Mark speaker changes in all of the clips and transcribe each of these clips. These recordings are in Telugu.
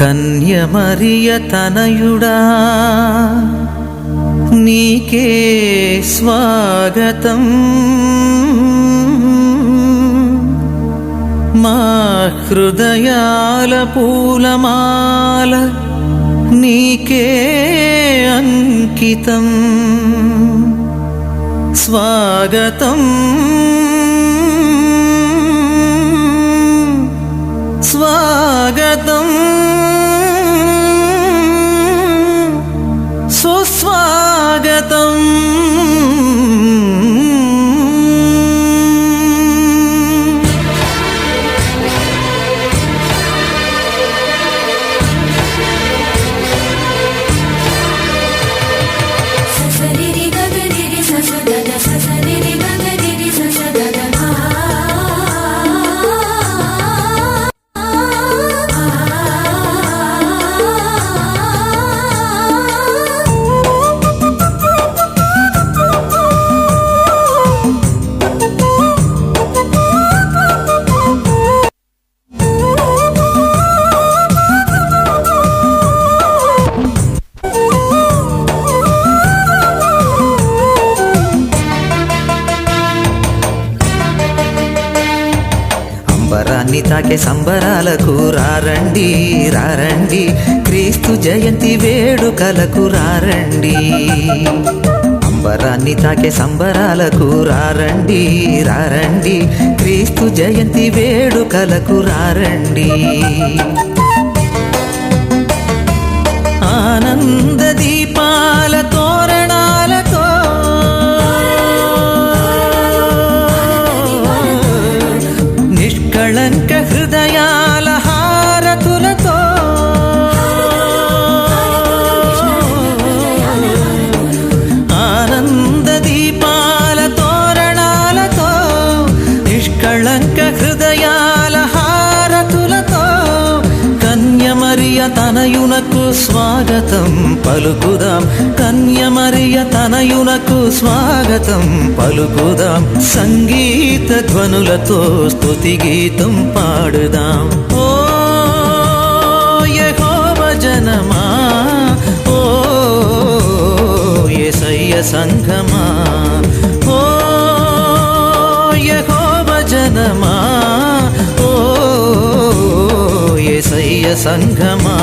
Speaker 1: కన్యమరియ తనయుడా నీకే స్వాగతం. మా హృదయాల పూలమాల నీకే అంకితం. స్వాగతం. అంబరాన్ని తాకే సంబరాలకు రారండి రారండి. క్రీస్తు జయంతి వేడుకలకు రారండి. అంబరాన్ని తాకే సంబరాలకు రారండి రారండి. క్రీస్తు జయంతి వేడుకలకు రారండి. ఆనంద దీపాల తనయునకు స్వాగతం పలుకుదాం. కన్యమరియ తనయునకు స్వాగతం పలుకుదాం. సంగీత ధ్వనులతో స్తుతి గీతం పాడుదాం. ఓ జనమా ఓ యేసయ్య సంఘమా ఓ యెహోవ జనమా. సంఘమా?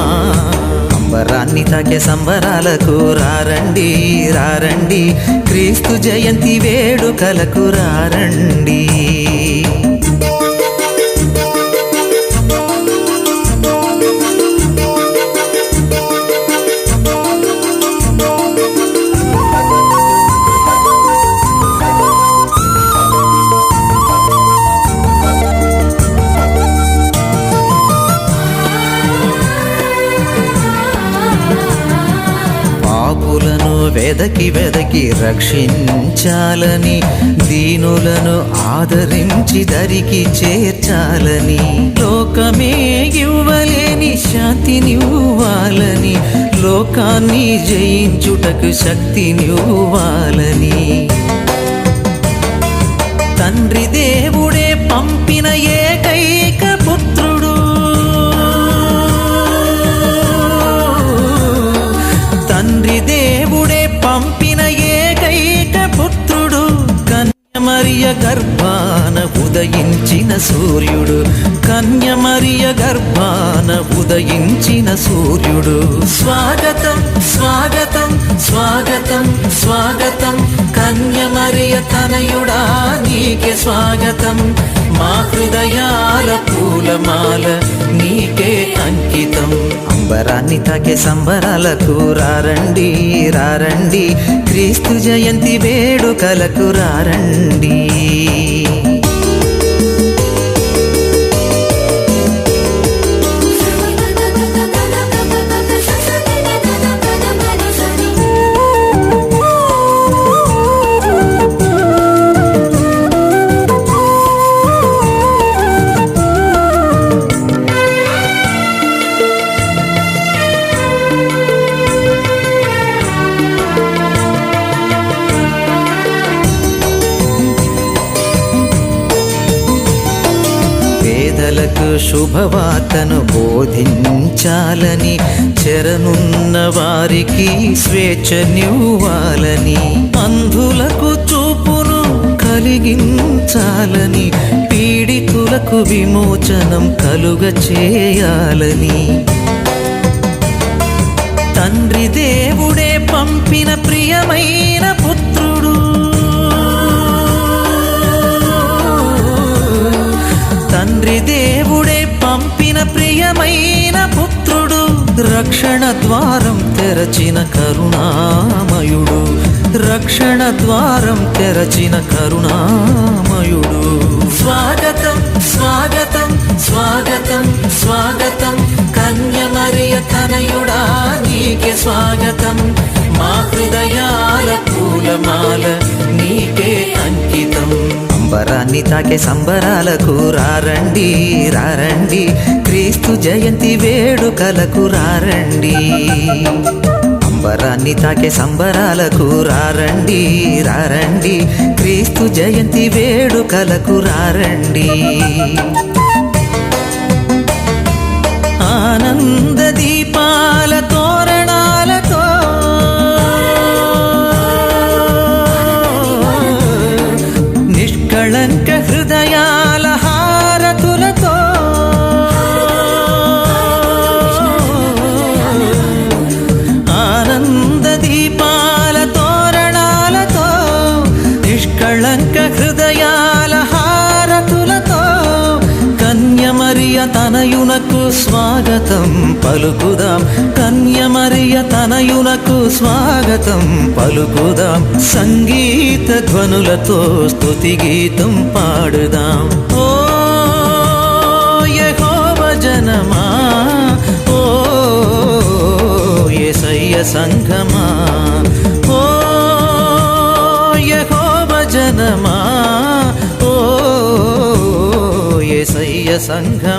Speaker 1: అంబరాన్ని తాకే సంబరాలకు రారండి రారండి. క్రీస్తు జయంతి వేడుకలకు రారండి. వెదకి వెదకి రక్షించాలని దీనులను ఆదరించి దరికి చేర్చాలని లోకమే ఇవ్వలేని శాంతినివ్వాలని లోకాన్ని జయించుటకు శక్తినివ్వాలని తండ్రి దేవుడే పంపిన ఏ ఉదయించిన సూర్యుడు కన్యమరియ గర్భాన ఉదయించిన సూర్యుడు. స్వాగతం స్వాగతం స్వాగతం స్వాగతం కన్యమరియ తనయుడా నీకే స్వాగతం. మా హృదయాల పూలమాల నీకే అంకితం. అంబరాన్ని తాకే సంబరాలకు రారండి రారండి. క్రీస్తు జయంతి వేడుకలకు రారండి. శుభవార్తను బోధించాలని చెరనున్న వారికి స్వేచ్ఛనివ్వాలని అంధులకు చూపును కలిగించాలని పీడితులకు విమోచనం కలుగ చేయాలని. తండ్రి దేవుడే పంపిన ప్రియమైన తండ్రి దేవుడే పంపిన ప్రియమైన పుత్రుడు రక్షణ ద్వారం తెరచిన కరుణామయుడు. రక్షణ ద్వారం తెరచిన కరుణామయుడు. స్వాగతం స్వాగతం స్వాగతం స్వాగతం. కన్యమరియ తనయుడా నీకే స్వాగతం. మా హృదయాల పూలమాల అంబరాన్ని తాకే సంబరాలకు రారండి రారండి. క్రీస్తు జయంతి వేడుకలకు రారండి. అంబరాన్ని తాకే సంబరాలకు రారండి రారండి. క్రీస్తు జయంతి వేడుకలకు రారండి. ఆనంద దీపాలతో స్వాగతం పలుకుదాం. కన్యమరియ తనయునకు స్వాగతం పలుకుదాం. సంగీత ధ్వనులతో స్తుతి గీతం పాడుదాం. ఓ జనమా ఓ యేసయ్య సంఘమా ఓ యెహోవ జనమా ఓ యేసయ్య సంఘమా.